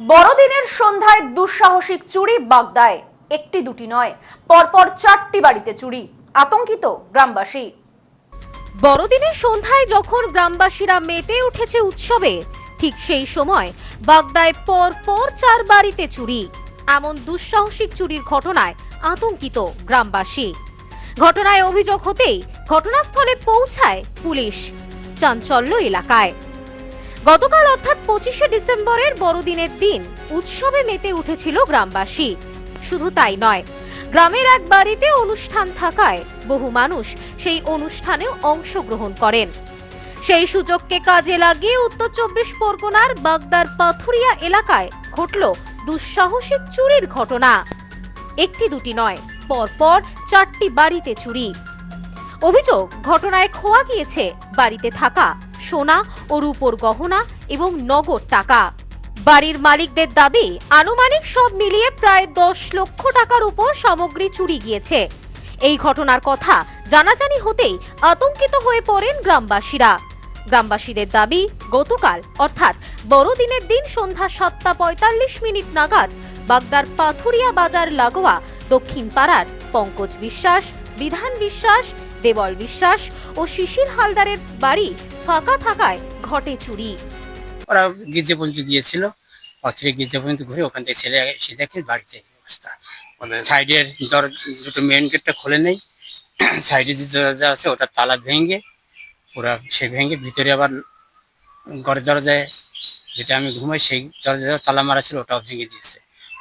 বড়দিনের সন্ধ্যায় দুঃসাহসিক চুরি বাগদায়। একটি দুটি নয়, পরপর চারটি বাড়িতে চুরি, আতঙ্কিত গ্রামবাসী। বড়দিনের সন্ধ্যায় যখন গ্রামবাসীরা মেতে উঠেছে উৎসবে, ঠিক সেই সময় বাগদায় পর পর চার বাড়িতে চুরি। এমন দুঃসাহসিক চুরির ঘটনায় আতঙ্কিত গ্রামবাসী। ঘটনায় অভিযোগ হতেই ঘটনাস্থলে পৌঁছায় পুলিশ চাঞ্চল্য এলাকায়। গতকাল অর্থাৎ পঁচিশে ডিসেম্বরের বড়দিনের দিন উৎসবে মেতে উঠেছিল গ্রামবাসী। শুধু তাই নয়, গ্রামের এক বাড়িতে অনুষ্ঠান থাকায় বহু মানুষ সেই অনুষ্ঠানেও অংশগ্রহণ করেন। সেই সুযোগকে কাজে লাগিয়ে উত্তর চব্বিশ পরগনার বাগদার পাথুরিয়া এলাকায় ঘটল দুঃসাহসিক চুরির ঘটনা। একটি দুটি নয়, পরপর চারটি বাড়িতে চুরি। অভিযোগ, ঘটনায় খোয়া গিয়েছে বাড়িতে থাকা সোনা ও রূপোর গহনা এবং নগদ টাকা। বাড়ির মালিকদের দাবি, আনুমানিক সব মিলিয়ে প্রায় দশ লক্ষ টাকার উপর সামগ্রী চুরি গিয়েছে। এই ঘটনার কথা জানাজানি হতেই আতঙ্কিত হয়ে পড়েন গ্রামবাসীরা। গ্রামবাসীদের দাবি, গতকাল, অর্থাৎ বড়দিনের দিন সন্ধ্যা সাতটা পঁয়তাল্লিশ মিনিট নাগাদ বাগদার পাথুরিয়া বাজার লাগোয়া দক্ষিণ পাড়ার পঙ্কজ বিশ্বাস, বিধান বিশ্বাস, দেবল বিশ্বাস ও শিশির হালদারের বাড়ি ফাঁকা থাকায় ঘটে চুরি। ওরা গির্জে পর্যন্ত গিয়েছিল। অথরে গির্জে পর্যন্ত ঘুরে ওখান থেকে ছেলে এসে দেখে বাড়িতে অবস্থা। মানে সাইডের দর দুটো মেন গেটটা খুলে নেই। সাইডে যে দরজা আছে ওটা তালা ভেঙে ওরা সে ভেঙে ভিতরে আবার ঘরের দরজায় যেটা আমি ঘুমাই সেই দরজা তালা মারা ছিল ওটাও ভেঙে দিয়েছে।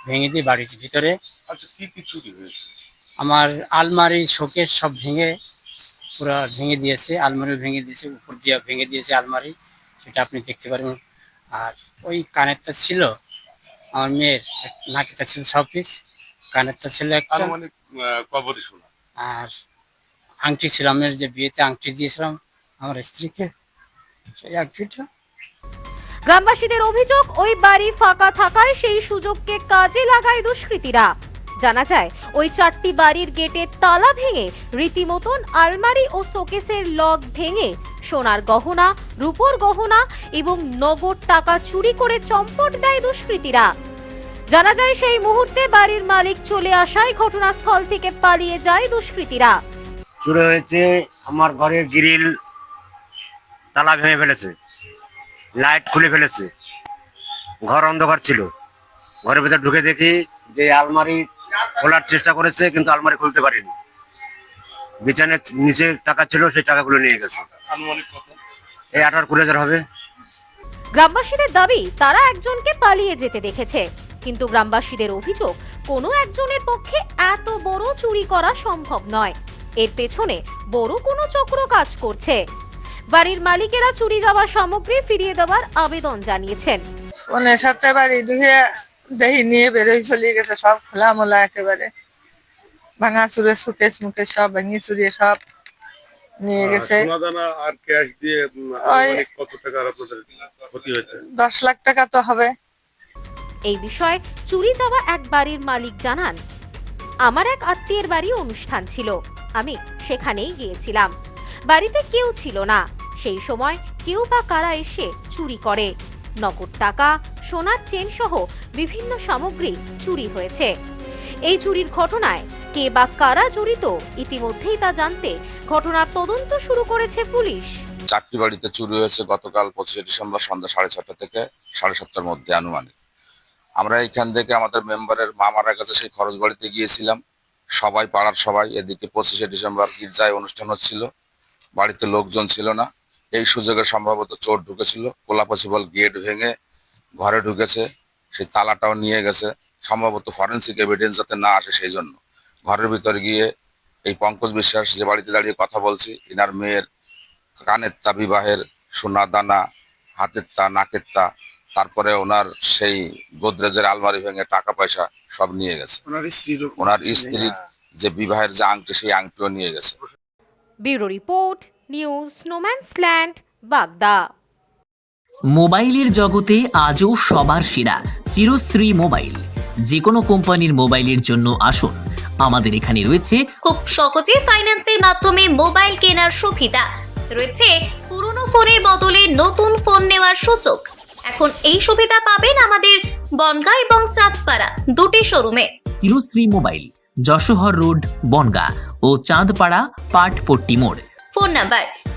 ভেঙে দিয়ে বাড়ির ভিতরে আচ্ছা কি কি চুরি হয়েছে? আমার আলমারি শোকেস সব ভেঙে পুরো ভেঙে দিয়েছে আলমারি ভেঙে দিয়েছে উপর দিয়ে ভেঙে দিয়েছে আলমারি সেটা আপনি দেখতে পারবেন। আর ওই কানেরটা ছিল আমার মেয়ের নাকেরটা ছিল ছ পিস কানেরটা ছিল একটা আর আংটি ছিল আমার যে বিয়েতে আংটি দিয়েছিলাম আমার স্ত্রীকে সেই আংটিটা। গ্রামবাসীদের অভিযোগ ওই বাড়ি ফাঁকা থাকায় সেই সুযোগকে কাজে লাগায় দুষ্কৃতীরা। জানা যায়, ওই চারটি বাড়ির গেটের তালা ভেঙে রীতিমতন আলমারি ও শোকেসের লক ভেঙে সোনার গহনা, রূপোর গহনা এবং নগদ টাকা চুরি করে চম্পট দেয় দুষ্কৃতীরা। জানা যায়, সেই মুহূর্তে বাড়ির মালিক চলে আসায় ঘটনাস্থল থেকে পালিয়ে যায় দুষ্কৃতীরা। চুরি হয়েছে, আমার ঘরের গ্রিল তালা ভেঙে ফেলেছে, লাইট খুলে ফেলেছে, ঘর অন্ধকার ছিল। ঘরের ভিতরে ঢুকে দেখি যে আলমারি খোলার চেষ্টা করেছে কিন্তু আলমারি খুলতে পারেনি। বিছানের নিচে টাকা ছিল সেই টাকাগুলো নিয়ে গেছে। এই আঠারো কুড়ি হাজার হবে। গ্রামবাসীদের দাবি তারা একজনকে পালিয়ে যেতে দেখেছে। কিন্তু গ্রামবাসীদের অভিযোগ কোনো একজনের পক্ষে এত বড় চুরি করা সম্ভব নয়। এর পেছনে বড় কোনো চক্র কাজ করছে। বাড়ির মালিকেরা চুরি যাওয়া সামগ্রী ফিরিয়ে দেওয়ার আবেদন জানিয়েছেন। সপ্তাহে বাড়ি দেহি নিয়ে বেরোই চলে গেছে সব খোলা মোলা একেবারে। ভাঙা চুরে সুকেশ মুখে সব ভেঙে চুরিয়ে সব নিয়ে গেছে। আর ক্যাশ দিয়ে উম, ওই- আনুমানিক কত টাকার আপনাদের ক্ষতি হয়েছে? দশ লাখ টাকা তো হবে। এই বিষয়ে চুরি যাওয়া এক বাড়ির মালিক জানান আমার এক আত্মীয়ের বাড়ি অনুষ্ঠান ছিল আমি সেখানেই গিয়েছিলাম। বাড়িতে কেউ ছিল না সেই সময় কেউ বা কারা এসে চুরি করে। নগদ টাকা সোনার চেন সহ বিভিন্ন সামগ্রী চুরি হয়েছে। এই চুরির ঘটনায় কে বা কারা জড়িত ইতিমধ্যেই তা জানতে ঘটনার তদন্ত শুরু করেছে পুলিশ। চারটি বাড়িতে চুরি হয়েছে গতকাল পঁচিশে ডিসেম্বর সন্ধ্যা সাড়ে ছটা থেকে সাড়ে সাতটার মধ্যে আনুমানিক। আমরা এখান থেকে আমাদের মেম্বারের মামার কাছে সেই খরচ বাড়িতে গিয়েছিলাম। সবাই, পাড়ার সবাই, এদিকে পঁচিশে ডিসেম্বর গির্জায় অনুষ্ঠান হচ্ছিল। বাড়িতে লোকজন ছিল না। এই সুযোগে সম্ভবত চোর ঢুকেছিল। কোলাপসিবল গেট ভেঙে ঘরে ঢুকেছে সেই তালাটাও নিয়ে গেছে। সম্ভবত ফরেন্সিক এভিডেন্স যাতে না আসে সেই জন্য। ঘরের ভিতরে গিয়ে এই পঙ্কজ বিশ্বাস যে বাড়িতে দাঁড়িয়ে কথা বলছি ইনার মেয়ের কানের তা বিবাহের সোনা দানা হাতের তা নাকের তা তারপরে ওনার সেই গোদরেজের আলমারি ভেঙে টাকা পয়সা সব নিয়ে গেছে। ওনার স্ত্রীর যে বিবাহের যে আংটি সেই আংটিও নিয়ে গেছে। Bureau report news Snowman's land Bagda. মোবাইলের জগতে আজও সবার সেরা চিরশ্রী মোবাইল। যে কোনো কোম্পানির মোবাইলের জন্য আসুন। আমাদের এখানে রয়েছে খুব সহজে ফাইন্যান্সের মাধ্যমে মোবাইল কেনার সুবিধা। রয়েছে পুরনো ফোনের বদলে নতুন ফোন নেওয়ার সুযোগ। এখন এই সুবিধা পাবেন আমাদের বনগা এবং চাঁদপাড়া দুটি শোরুমে। চিরশ্রী মোবাইল যশোহর রোড বনগা ও চাঁদপাড়া পাটপট্টি মোড়। Phone number